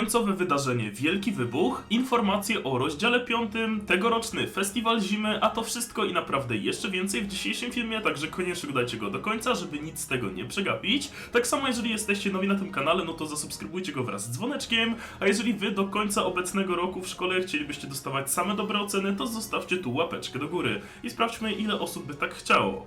końcowe wydarzenie Wielki Wybuch, informacje o rozdziale 5, tegoroczny festiwal zimy, a to wszystko i naprawdę jeszcze więcej w dzisiejszym filmie, także koniecznie oglądajcie go do końca, żeby nic z tego nie przegapić. Tak samo jeżeli jesteście nowi na tym kanale, no to zasubskrybujcie go wraz z dzwoneczkiem, a jeżeli wy do końca obecnego roku w szkole chcielibyście dostawać same dobre oceny, to zostawcie tu łapeczkę do góry i sprawdźmy ile osób by tak chciało.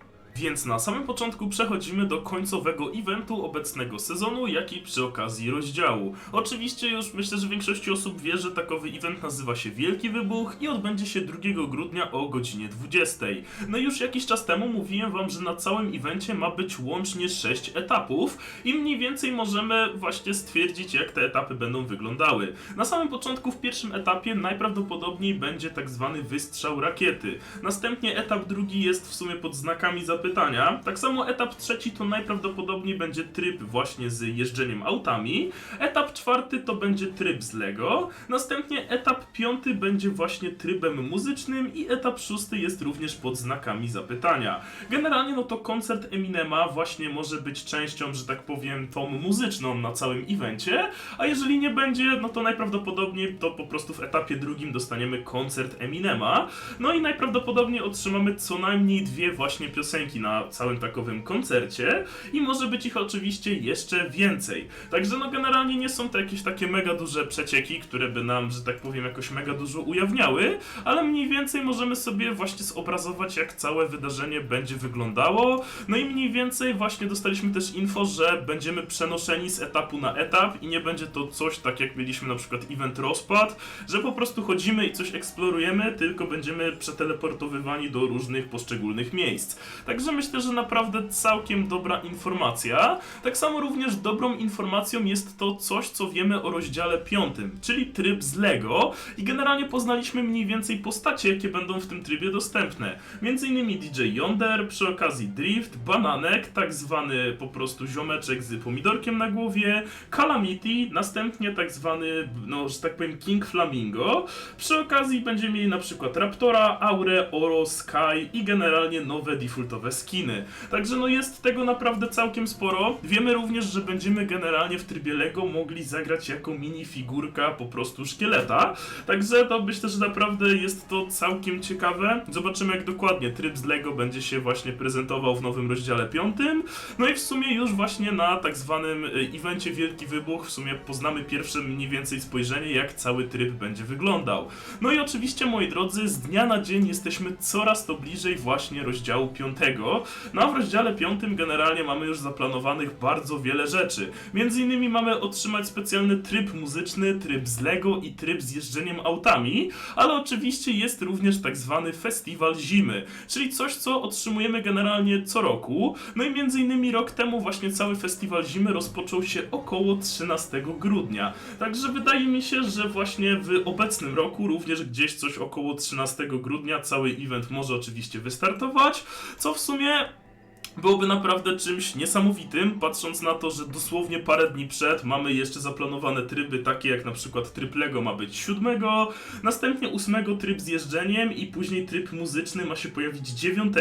Więc na samym początku przechodzimy do końcowego eventu obecnego sezonu, jak i przy okazji rozdziału. Oczywiście już myślę, że większości osób wie, że takowy event nazywa się Wielki Wybuch i odbędzie się 2 grudnia o godzinie 20. No już jakiś czas temu mówiłem wam, że na całym evencie ma być łącznie 6 etapów i mniej więcej możemy właśnie stwierdzić, jak te etapy będą wyglądały. Na samym początku w pierwszym etapie najprawdopodobniej będzie tak zwany wystrzał rakiety. Następnie etap drugi jest w sumie pod znakami zapytania. Tak samo etap trzeci to najprawdopodobniej będzie tryb właśnie z jeżdżeniem autami. Etap czwarty to będzie tryb z Lego. Następnie etap piąty będzie właśnie trybem muzycznym i etap szósty jest również pod znakami zapytania. Generalnie no to koncert Eminema właśnie może być częścią, że tak powiem, tą muzyczną na całym evencie, a jeżeli nie będzie, no to najprawdopodobniej to po prostu w etapie drugim dostaniemy koncert Eminema. No i najprawdopodobniej otrzymamy co najmniej dwie właśnie piosenki na całym takowym koncercie i może być ich oczywiście jeszcze więcej. Także no generalnie nie są to jakieś takie mega duże przecieki, które by nam, że tak powiem, jakoś mega dużo ujawniały, ale mniej więcej możemy sobie właśnie zobrazować, jak całe wydarzenie będzie wyglądało. No i mniej więcej właśnie dostaliśmy też info, że będziemy przenoszeni z etapu na etap i nie będzie to coś tak jak mieliśmy na przykład event rozpad, że po prostu chodzimy i coś eksplorujemy, tylko będziemy przeteleportowywani do różnych poszczególnych miejsc. Także myślę, że naprawdę całkiem dobra informacja. Tak samo również dobrą informacją jest to coś, co wiemy o rozdziale 5, czyli tryb z Lego i generalnie poznaliśmy mniej więcej postacie, jakie będą w tym trybie dostępne. Między innymi DJ Yonder, przy okazji Drift, Bananek, tak zwany po prostu ziomeczek z pomidorkiem na głowie, Calamity, następnie tak zwany, no, że tak powiem, King Flamingo. Przy okazji będziemy mieli na przykład Raptora, Aurę, Oro, Sky i generalnie nowe defaultowe skiny. Także no jest tego naprawdę całkiem sporo. Wiemy również, że będziemy generalnie w trybie Lego mogli zagrać jako minifigurka po prostu szkieleta. Także to myślę, że naprawdę jest to całkiem ciekawe. Zobaczymy jak dokładnie tryb z Lego będzie się właśnie prezentował w nowym rozdziale 5. No i w sumie już właśnie na tak zwanym y, evencie Wielki Wybuch w sumie poznamy pierwsze mniej więcej spojrzenie jak cały tryb będzie wyglądał. No i oczywiście moi drodzy, z dnia na dzień jesteśmy coraz to bliżej właśnie rozdziału 5. No a w rozdziale 5 generalnie mamy już zaplanowanych bardzo wiele rzeczy. Między innymi mamy otrzymać specjalny tryb muzyczny, tryb z Lego i tryb z jeżdżeniem autami, ale oczywiście jest również tak zwany festiwal zimy, czyli coś co otrzymujemy generalnie co roku. No i między innymi rok temu właśnie cały festiwal zimy rozpoczął się około 13 grudnia. Także wydaje mi się, że właśnie w obecnym roku również gdzieś coś około 13 grudnia cały event może oczywiście wystartować, co w sumie 兄弟 byłoby naprawdę czymś niesamowitym, patrząc na to, że dosłownie parę dni przed mamy jeszcze zaplanowane tryby, takie jak na przykład tryb Lego ma być 7, następnie 8 tryb z jeżdżeniem i później tryb muzyczny ma się pojawić 9.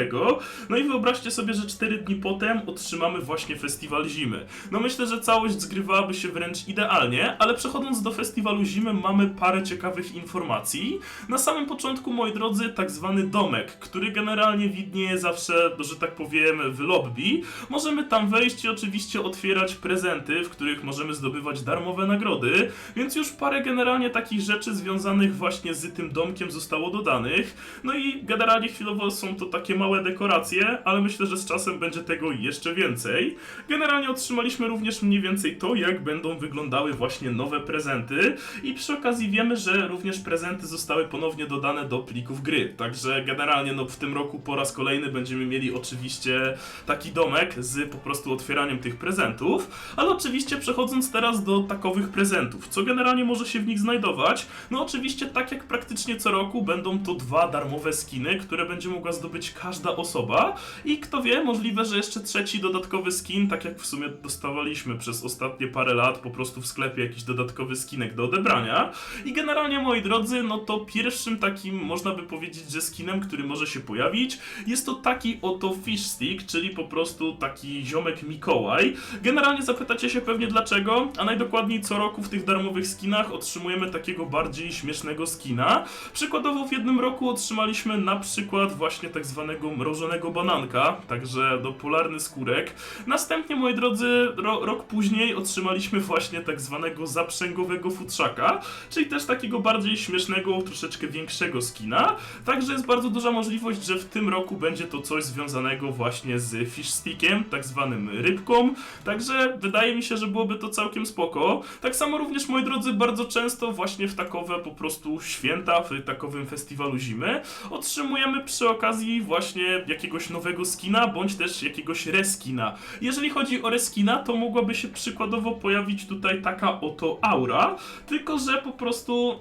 No i wyobraźcie sobie, że 4 dni potem otrzymamy właśnie festiwal zimy. No myślę, że całość zgrywałaby się wręcz idealnie, ale przechodząc do festiwalu zimy mamy parę ciekawych informacji. Na samym początku, moi drodzy, tak zwany domek, który generalnie widnieje zawsze, że tak powiem, w lobby. Możemy tam wejść i oczywiście otwierać prezenty, w których możemy zdobywać darmowe nagrody, więc już parę generalnie takich rzeczy związanych właśnie z tym domkiem zostało dodanych. No i generalnie chwilowo są to takie małe dekoracje, ale myślę, że z czasem będzie tego jeszcze więcej. Generalnie otrzymaliśmy również mniej więcej to, jak będą wyglądały właśnie nowe prezenty i przy okazji wiemy, że również prezenty zostały ponownie dodane do plików gry. Także generalnie no w tym roku po raz kolejny będziemy mieli oczywiście taki domek z po prostu otwieraniem tych prezentów, ale oczywiście przechodząc teraz do takowych prezentów, co generalnie może się w nich znajdować, no oczywiście tak jak praktycznie co roku będą to dwa darmowe skiny, które będzie mogła zdobyć każda osoba. I kto wie, możliwe, że jeszcze trzeci dodatkowy skin, tak jak w sumie dostawaliśmy przez ostatnie parę lat po prostu w sklepie jakiś dodatkowy skinek do odebrania. I generalnie moi drodzy, no to pierwszym takim można by powiedzieć, że skinem, który może się pojawić jest to taki oto fish stick, czyli po prostu taki ziomek Mikołaj. Generalnie zapytacie się pewnie dlaczego, a najdokładniej co roku w tych darmowych skinach otrzymujemy takiego bardziej śmiesznego skina. Przykładowo w jednym roku otrzymaliśmy na przykład właśnie tak zwanego mrożonego bananka, także do polarny skórek. Następnie, moi drodzy, ro, rok później otrzymaliśmy właśnie tak zwanego zaprzęgowego futrzaka, czyli też takiego bardziej śmiesznego, troszeczkę większego skina. Także jest bardzo duża możliwość, że w tym roku będzie to coś związanego właśnie z fish stickiem, tak zwanym rybką. Także wydaje mi się, że byłoby to całkiem spoko. Tak samo również, moi drodzy, bardzo często właśnie w takowe po prostu święta, w takowym festiwalu zimy otrzymujemy przy okazji właśnie jakiegoś nowego skina, bądź też jakiegoś reskina. Jeżeli chodzi o reskina, to mogłaby się przykładowo pojawić tutaj taka oto aura, tylko że po prostu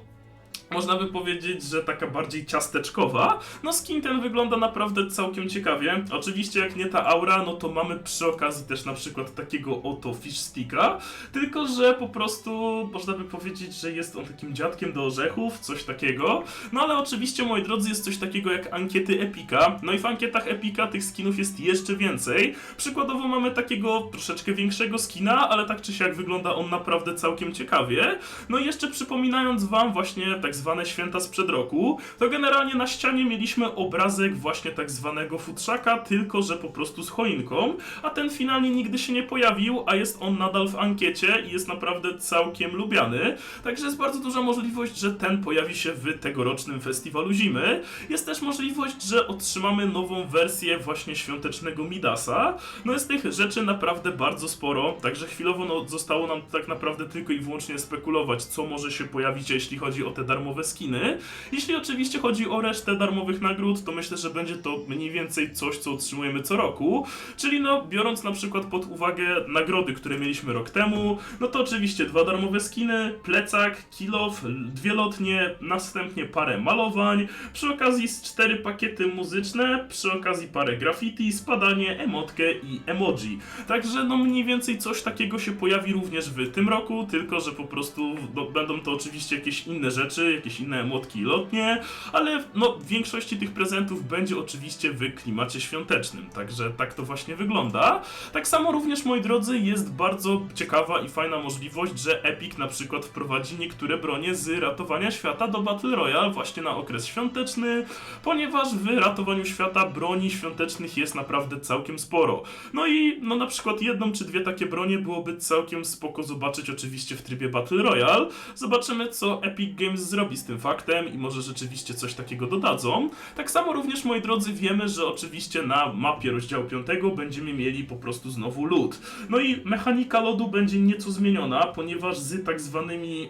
można by powiedzieć, że taka bardziej ciasteczkowa. No skin ten wygląda naprawdę całkiem ciekawie. Oczywiście jak nie ta aura, no to mamy przy okazji też na przykład takiego oto fish sticka, tylko że po prostu można by powiedzieć, że jest on takim dziadkiem do orzechów, coś takiego. No ale oczywiście, moi drodzy, jest coś takiego jak ankiety Epika. No i w ankietach Epika tych skinów jest jeszcze więcej. Przykładowo mamy takiego troszeczkę większego skina, ale tak czy siak wygląda on naprawdę całkiem ciekawie. No i jeszcze przypominając wam właśnie tak zwane święta sprzed roku, to generalnie na ścianie mieliśmy obrazek właśnie tak zwanego futrzaka, tylko że po prostu z choinką, a ten finalnie nigdy się nie pojawił, a jest on nadal w ankiecie i jest naprawdę całkiem lubiany. Także jest bardzo duża możliwość, że ten pojawi się w tegorocznym festiwalu zimy. Jest też możliwość, że otrzymamy nową wersję właśnie świątecznego Midasa. No jest tych rzeczy naprawdę bardzo sporo, także chwilowo no, zostało nam tak naprawdę tylko i wyłącznie spekulować, co może się pojawić, jeśli chodzi o te darmowe skiny. Jeśli oczywiście chodzi o resztę darmowych nagród, to myślę, że będzie to mniej więcej coś, co otrzymujemy co roku. Czyli no, biorąc na przykład pod uwagę nagrody, które mieliśmy rok temu, no to oczywiście dwa darmowe skiny, plecak, kilof, dwie lotnie, następnie parę malowań, przy okazji cztery pakiety muzyczne, przy okazji parę graffiti, spadanie, emotkę i emoji. Także no mniej więcej coś takiego się pojawi również w tym roku, tylko że po prostu no, będą to oczywiście jakieś inne rzeczy, jakieś inne emotki i lotnie, ale no w większości tych prezentów będzie oczywiście w klimacie świątecznym, także tak to właśnie wygląda. Tak samo również, moi drodzy, jest bardzo ciekawa i fajna możliwość, że Epic na przykład wprowadzi niektóre bronie z ratowania świata do Battle Royale właśnie na okres świąteczny, ponieważ w ratowaniu świata broni świątecznych jest naprawdę całkiem sporo. No i no na przykład jedną czy dwie takie bronie byłoby całkiem spoko zobaczyć oczywiście w trybie Battle Royale. Zobaczymy co Epic Games zrobi z tym faktem i może rzeczywiście coś takiego dodadzą. Tak samo również moi drodzy wiemy, że oczywiście na mapie rozdziału 5 będziemy mieli po prostu znowu lód. No i mechanika lodu będzie nieco zmieniona, ponieważ z tak zwanymi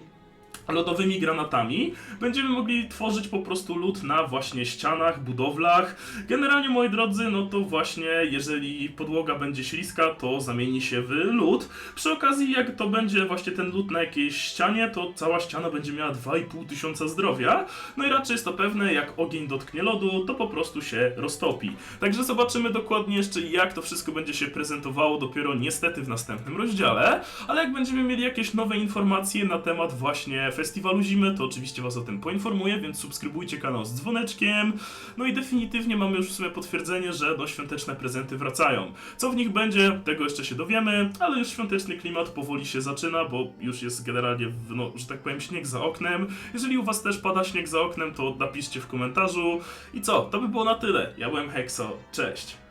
lodowymi granatami będziemy mogli tworzyć po prostu lód na właśnie ścianach, budowlach. Generalnie moi drodzy, no to właśnie jeżeli podłoga będzie śliska, to zamieni się w lód. Przy okazji jak to będzie właśnie ten lód na jakiejś ścianie, to cała ściana będzie miała 2,5 tysiąca zdrowia. No i raczej jest to pewne, jak ogień dotknie lodu, to po prostu się roztopi. Także zobaczymy dokładnie jeszcze jak to wszystko będzie się prezentowało dopiero niestety w następnym rozdziale, ale jak będziemy mieli jakieś nowe informacje na temat właśnie festiwalu zimy, to oczywiście Was o tym poinformuję, więc subskrybujcie kanał z dzwoneczkiem. No i definitywnie mamy już w sumie potwierdzenie, że no świąteczne prezenty wracają. Co w nich będzie, tego jeszcze się dowiemy, ale już świąteczny klimat powoli się zaczyna, bo już jest generalnie, w, no, że tak powiem, śnieg za oknem. Jeżeli u Was też pada śnieg za oknem, to napiszcie w komentarzu. I co, to by było na tyle. Ja byłem Hexo, cześć!